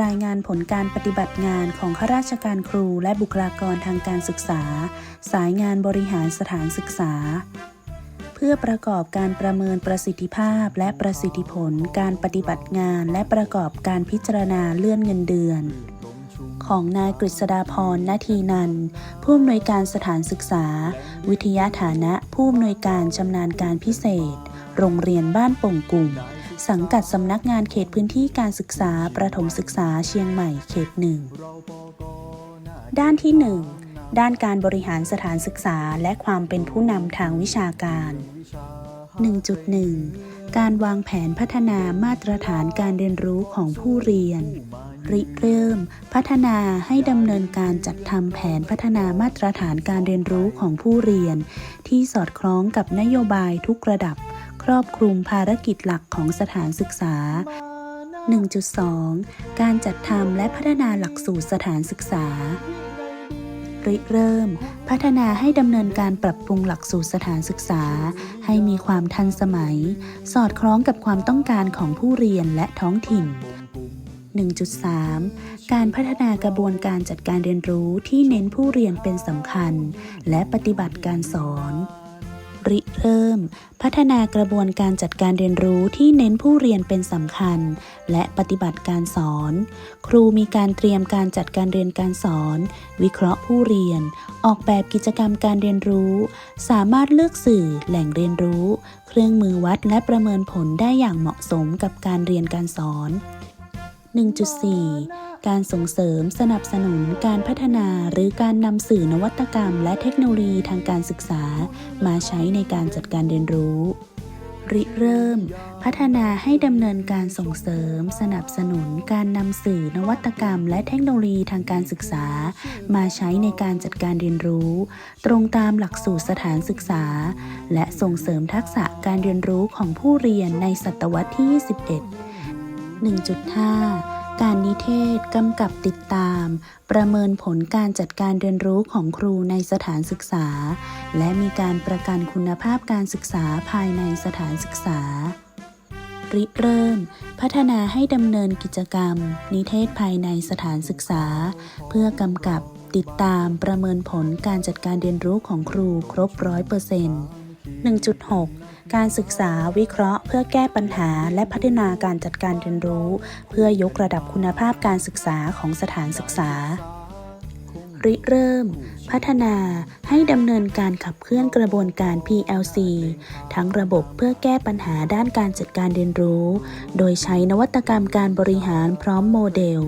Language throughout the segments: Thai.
รายงานผลการปฏิบัติงานของข้าราชการครูและบุคลากรทางการศึกษา สายงานบริหารสถานศึกษา เพื่อประกอบการประเมินประสิทธิภาพและประสิทธิผลการปฏิบัติงานและประกอบการพิจารณาเลื่อนเงินเดือน ของนายกฤษดาพรนาทีนันผู้อำนวยการสถานศึกษา วิทยาฐานะผู้อำนวยการชำนาญการพิเศษ โรงเรียนบ้านโป่งกลุ่ม สังกัดสำนักงานเขตพื้นที่การศึกษาประถมศึกษาเชียงใหม่เขตหนึ่งด้านที่ 1 ด้านการบริหารสถานศึกษาและความเป็นผู้นำทางวิชาการ 1.1 การวางแผนพัฒนามาตรฐานการเรียนรู้ของผู้เรียน ริเริ่ม พัฒนาให้ดำเนินการจัดทำแผนพัฒนามาตรฐานการเรียนรู้ของผู้เรียน ที่สอดคล้องกับนโยบายทุกระดับ ครอบคลุมภารกิจหลักของสถานศึกษา 1.2 การจัดทำและพัฒนาหลักสูตรสถานศึกษา ริเริ่ม พัฒนาให้ดำเนินการปรับปรุงหลักสูตรสถานศึกษา ให้มีความทันสมัย สอดคล้องกับความต้องการของผู้เรียนและท้องถิ่น 1.3 การพัฒนากระบวนการจัดการเรียนรู้ที่เน้นผู้เรียนเป็นสำคัญ และปฏิบัติการสอน ริเริ่ม พัฒนากระบวนการจัดการเรียนรู้ที่เน้นผู้เรียนเป็นสำคัญ และปฏิบัติการสอน ครูมีการเตรียมการจัดการเรียนการสอน วิเคราะห์ผู้เรียน ออกแบบกิจกรรมการเรียนรู้ สามารถเลือกสื่อแหล่งเรียนรู้ เครื่องมือวัดและประเมินผลได้อย่างเหมาะสมกับการเรียนการสอน 1.4 การส่งเสริมสนับสนุนการพัฒนาหรือการนำสื่อนวัตกรรม และเทคโนโลยีทางการศึกษา มาใช้ในการจัดการเรียนรู้ ริเริ่ม พัฒนาให้ดำเนินการส่งเสริม สนับสนุนการนำสื่อนวัตกรรม และเทคโนโลยีทางการศึกษา มาใช้ในการจัดการเรียนรู้ ตรงตามหลักสูตรสถานศึกษา และส่งเสริมทักษะการเรียนรู้ของผู้เรียนในศตวรรษที่ 21 1.5 การนิเทศกำกับติดตาม ประเมินผลการจัดการเรียนรู้ของครูในสถานศึกษา และมีการประกันคุณภาพการศึกษาภายในสถานศึกษา ริเริ่ม พัฒนาให้ดำเนินกิจกรรม นิเทศภายในสถานศึกษา เพื่อกำกับติดตามประเมินผลการจัดการเรียนรู้ของครูครบร้อยเปอร์เซ็นต์1.6 การศึกษาวิเคราะห์ เพื่อแก้ปัญหาและพัฒนาการจัดการเรียนรู้ เพื่อยกระดับคุณภาพการศึกษาของสถานศึกษา ริเริ่ม พัฒนาให้ดำเนินการขับเคลื่อนกระบวนการ PLC ทั้งระบบเพื่อแก้ปัญหาด้านการจัดการเรียนรู้ โดยใช้นวัตกรรมการบริหารพร้อมโมเดล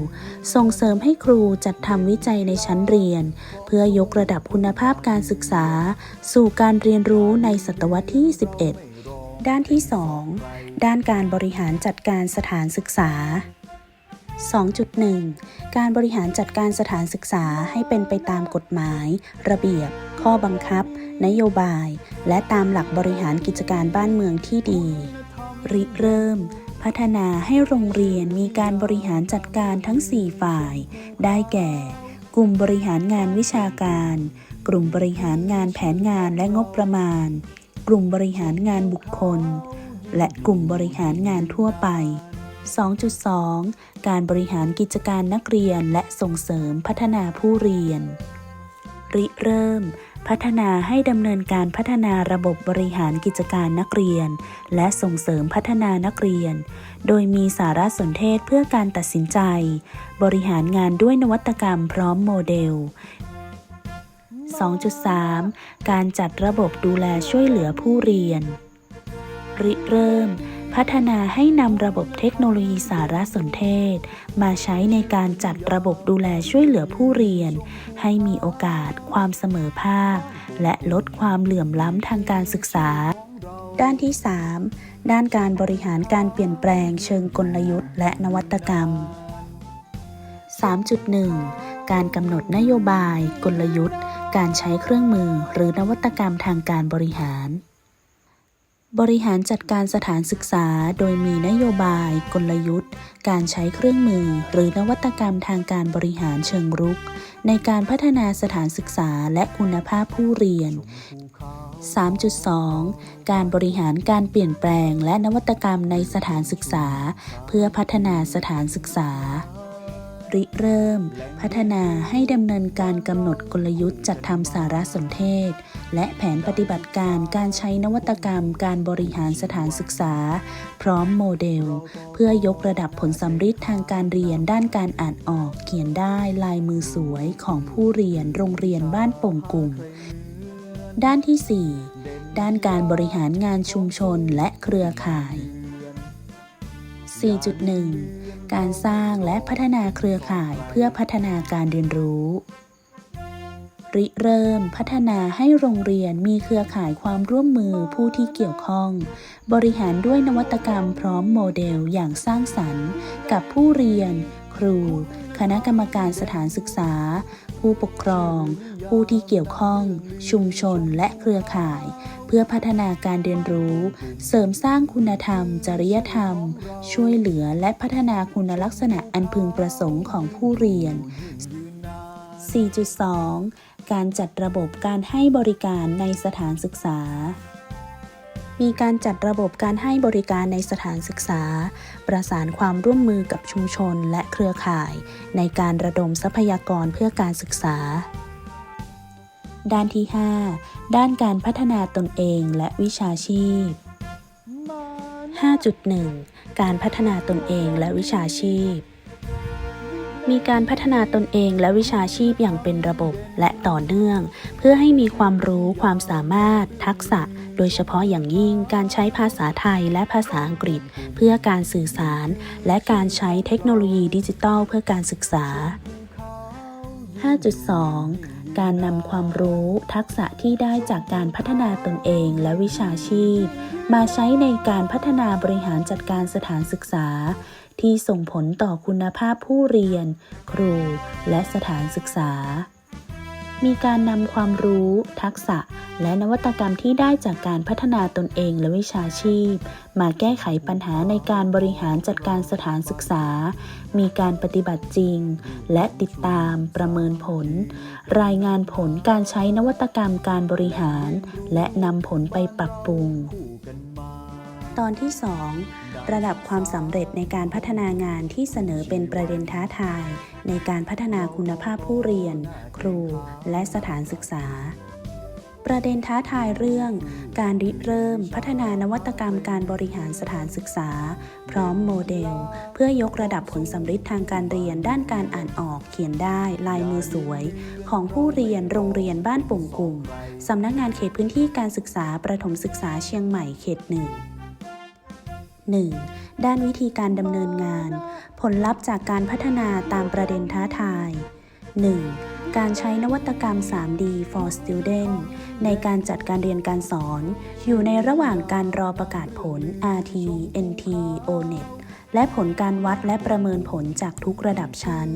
ส่งเสริมให้ครูจัดทำวิจัยในชั้นเรียน เพื่อยกระดับคุณภาพการศึกษา สู่การเรียนรู้ในศตวรรษที่ 11 ด้านที่ 2 ด้านการบริหารจัดการสถานศึกษา 2.1 การบริหารจัดการสถานศึกษาให้เป็นไปตามกฎหมาย ระเบียบ ข้อบังคับ นโยบาย และตามหลักบริหารกิจการบ้านเมืองที่ดี ริเริ่ม พัฒนาให้โรงเรียนมีการบริหารจัดการทั้ง 4 ฝ่าย ได้แก่ กลุ่มบริหารงานวิชาการ กลุ่มบริหารงานแผนงานและงบประมาณ กลุ่มบริหารงานบุคคล และกลุ่มบริหารงานทั่วไป 2.2 การบริหารกิจการนักเรียนและส่งเสริมพัฒนาผู้เรียน ริเริ่ม พัฒนาให้ดำเนินการพัฒนาระบบบริหารกิจการนักเรียน และส่งเสริมพัฒนานักเรียน โดยมีสารสนเทศเพื่อการตัดสินใจ บริหารงานด้วยนวัตกรรมพร้อมโมเดล 2.3 การจัดระบบดูแลช่วยเหลือผู้เรียน ริเริ่ม พัฒนาให้นำระบบเทคโนโลยีสารสนเทศ มาใช้ในการจัดระบบดูแลช่วยเหลือผู้เรียน ให้มีโอกาส ความเสมอภาค และลดความเหลื่อมล้ำทางการศึกษา ด้านที่ 3 ด้านการบริหารการเปลี่ยนแปลงเชิงกลยุทธ์และนวัตกรรม 3.1 การกำหนดนโยบาย กลยุทธ์ การใช้เครื่องมือหรือนวัตกรรมทางการบริหาร บริหารจัดการสถานศึกษาโดยมีนโยบาย กลยุทธ์ การใช้เครื่องมือ หรือนวัตกรรมทางการบริหารเชิงรุก ในการพัฒนาสถานศึกษาและคุณภาพผู้เรียน 3.2 การบริหารการเปลี่ยนแปลงและนวัตกรรมในสถานศึกษา เพื่อพัฒนาสถานศึกษา ริเริ่ม พัฒนาให้ดำเนินการกำหนดกลยุทธ์จัดทำสารสนเทศ และแผนปฏิบัติการการใช้นวัตกรรมการบริหารสถานศึกษา พร้อมโมเดล เพื่อยกระดับผลสำฤทธิ์ทางการเรียนด้านการอ่านออกเขียนได้ลายมือสวยของผู้เรียนโรงเรียนบ้านโป่งกุ่ม ด้านที่ 4 ด้านการบริหารงานชุมชนและเครือข่าย 4.1 การสร้างและพัฒนาเครือข่ายเพื่อพัฒนาการเรียนรู้ ริเริ่มพัฒนาให้โรงเรียนมีเครือข่ายความร่วมมือผู้ที่เกี่ยวข้อง บริหารด้วยนวัตกรรมพร้อมโมเดลอย่างสร้างสรรค์ กับผู้เรียน ครู คณะกรรมการสถานศึกษา ผู้ปกครอง ผู้ที่เกี่ยวข้อง ชุมชนและเครือข่าย เพื่อพัฒนาการเรียนรู้ เสริมสร้างคุณธรรม จริยธรรม ช่วยเหลือและพัฒนาคุณลักษณะอันพึงประสงค์ของผู้เรียน 4.2 การจัดระบบการให้บริการในสถานศึกษา มีการจัดระบบการให้บริการในสถานศึกษา ประสานความร่วมมือกับชุมชนและเครือข่าย ในการระดมทรัพยากรเพื่อการศึกษา ด้านที่ 5 ด้านการพัฒนาตนเองและวิชาชีพ 5.1 การพัฒนาตนเองและวิชาชีพ มีการพัฒนาตนเองและวิชาชีพอย่างเป็นระบบและต่อเนื่อง เพื่อให้มีความรู้ความสามารถ ทักษะ โดยเฉพาะอย่างยิ่งการใช้ภาษาไทยและภาษาอังกฤษ เพื่อการสื่อสาร และการใช้เทคโนโลยีดิจิทัลเพื่อการศึกษา 5.2การนำความรู้ทักษะที่ได้จากการพัฒนาตนเองและวิชาชีพ มาใช้ในการพัฒนาบริหารจัดการสถานศึกษา ที่ส่งผลต่อคุณภาพผู้เรียน ครู และสถานศึกษา มีการนำความรู้ ทักษะ และนวัตกรรมที่ได้จากการพัฒนาตนเองและวิชาชีพ มาแก้ไขปัญหาในการบริหารจัดการสถานศึกษา มีการปฏิบัติจริง และติดตามประเมินผล รายงานผลการใช้นวัตกรรมการบริหาร และนำผลไปปรับปรุง ตอนที่ 2 ระดับความสำเร็จในการพัฒนางานที่เสนอเป็นประเด็นท้าทาย ในการพัฒนาคุณภาพผู้เรียน ครู และสถานศึกษา ประเด็นท้าทายเรื่อง การริเริ่มพัฒนานวัตกรรมการบริหารสถานศึกษา พร้อมโมเดล เพื่อยกระดับผลสำฤทธิ์ทางการเรียนด้านการอ่านออกเขียนได้ลายมือสวย ของผู้เรียนโรงเรียนบ้านปุ่งกลุ่มสำนักงานเขตพื้นที่การศึกษาประถมศึกษาเชียงใหม่เขตหนึ่ง 1. ด้านวิธีการดำเนินงาน ผลลัพธ์จากการพัฒนาตามประเด็นท้าทาย 1. การใช้นวัตกรรม 3D for Student ในการจัดการเรียนการสอน อยู่ในระหว่างการรอประกาศผล RT NT ONET และผลการวัดและประเมินผลจากทุกระดับชั้น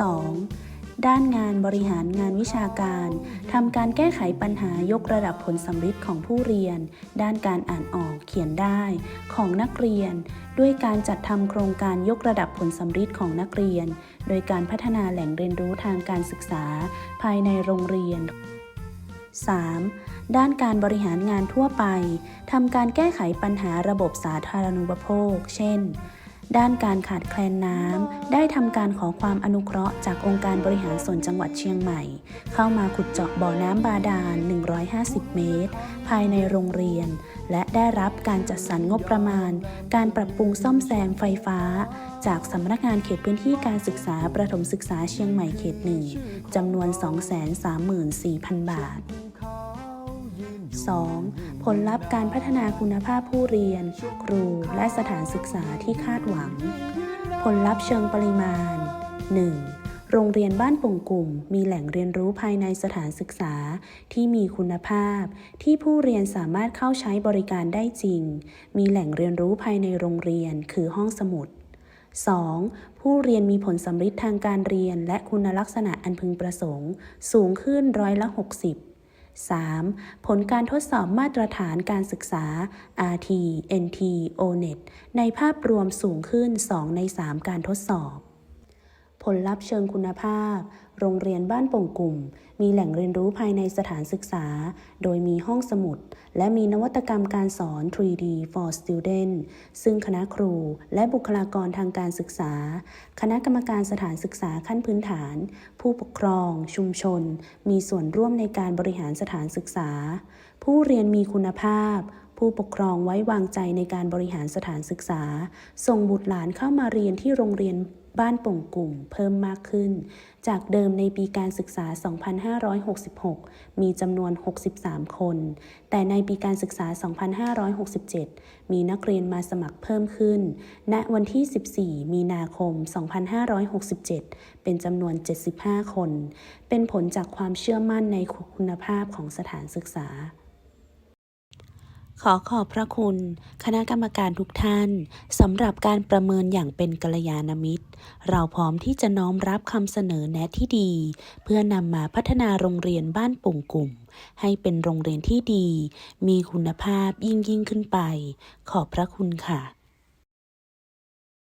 2. ด้านงานบริหารงานวิชาการทำการแก้ไขปัญหายกระดับผลสำฤทธิ์ของผู้เรียน ด้านการอ่านออกเขียนได้ ของนักเรียน ด้วยการจัดทำโครงการยกระดับผลสำฤทธิ์ของนักเรียน โดยการพัฒนาแหล่งเรียนรู้ทางการศึกษา ภายในโรงเรียน 3. ด้านการบริหารงานทั่วไปทำการแก้ไขปัญหาระบบสาธารณูปโภค เช่น ด้านการขาดแคลนน้ำ ได้ทำการขอความอนุเคราะห์จากองค์การบริหารส่วนจังหวัดเชียงใหม่ เข้ามาขุดเจาะบ่อน้ำบาดาล 150 เมตร ภายในโรงเรียน และได้รับการจัดสรรงบประมาณ การปรับปรุงซ่อมแซมไฟฟ้า จากสำนักงานเขตพื้นที่การศึกษาประถมศึกษาเชียงใหม่เขตหนึ่งจำนวน 234,000 บาท 2. ผลลัพธ์การพัฒนาคุณภาพผู้เรียน ครูและสถานศึกษาที่คาดหวัง ผลลัพธ์เชิงปริมาณ 1. โรงเรียนบ้านปงกลุ่ม มีแหล่งเรียนรู้ภายในสถานศึกษาที่มีคุณภาพ ที่ผู้เรียนสามารถเข้าใช้บริการได้จริง มีแหล่งเรียนรู้ภายในโรงเรียนคือห้องสมุด 2. ผู้เรียนมีผลสำฤทธิ์ทางการเรียนและคุณลักษณะอันพึงประสงค์ สูงขึ้นร้อยละ 60 3. ผลการทดสอบมาตรฐานการศึกษา RT NT ONET ในภาพรวมสูงขึ้น 2 ใน 3 การทดสอบ ผลลัพธ์เชิงคุณภาพ โรงเรียนบ้านโป่งกลุ่ม มีแหล่งเรียนรู้ภายในสถานศึกษา โดยมีห้องสมุด และมีนวัตกรรมการสอน 3D for Student ซึ่งคณะครูและบุคลากรทางการศึกษา คณะกรรมการสถานศึกษาขั้นพื้นฐาน ผู้ปกครอง ชุมชน มีส่วนร่วมในการบริหารสถานศึกษา ผู้เรียนมีคุณภาพผู้ปกครองไว้วางใจในการบริหารสถานศึกษา ส่งบุตรหลานเข้ามาเรียนที่โรงเรียน บ้านป่งกลุ่มเพิ่มมากขึ้น จากเดิมในปีการศึกษา 2566 มีจำนวน 63 คน แต่ในปีการศึกษา 2567 มีนักเรียนมาสมัครเพิ่มขึ้น ณ วันที่ 14 มีนาคม 2567 เป็นจำนวน 75 คน เป็นผลจากความเชื่อมั่นในคุณภาพของสถานศึกษา ขอขอบพระคุณ คณะกรรมการทุกท่านสำหรับการประเมินอย่างเป็นกัลยาณมิตร เราพร้อมที่จะน้อมรับคำเสนอแนะที่ดี เพื่อนำมาพัฒนาโรงเรียนบ้านปุ่งกลุ่ม ให้เป็นโรงเรียนที่ดี มีคุณภาพยิ่งยิ่งขึ้นไป ขอบพระคุณค่ะ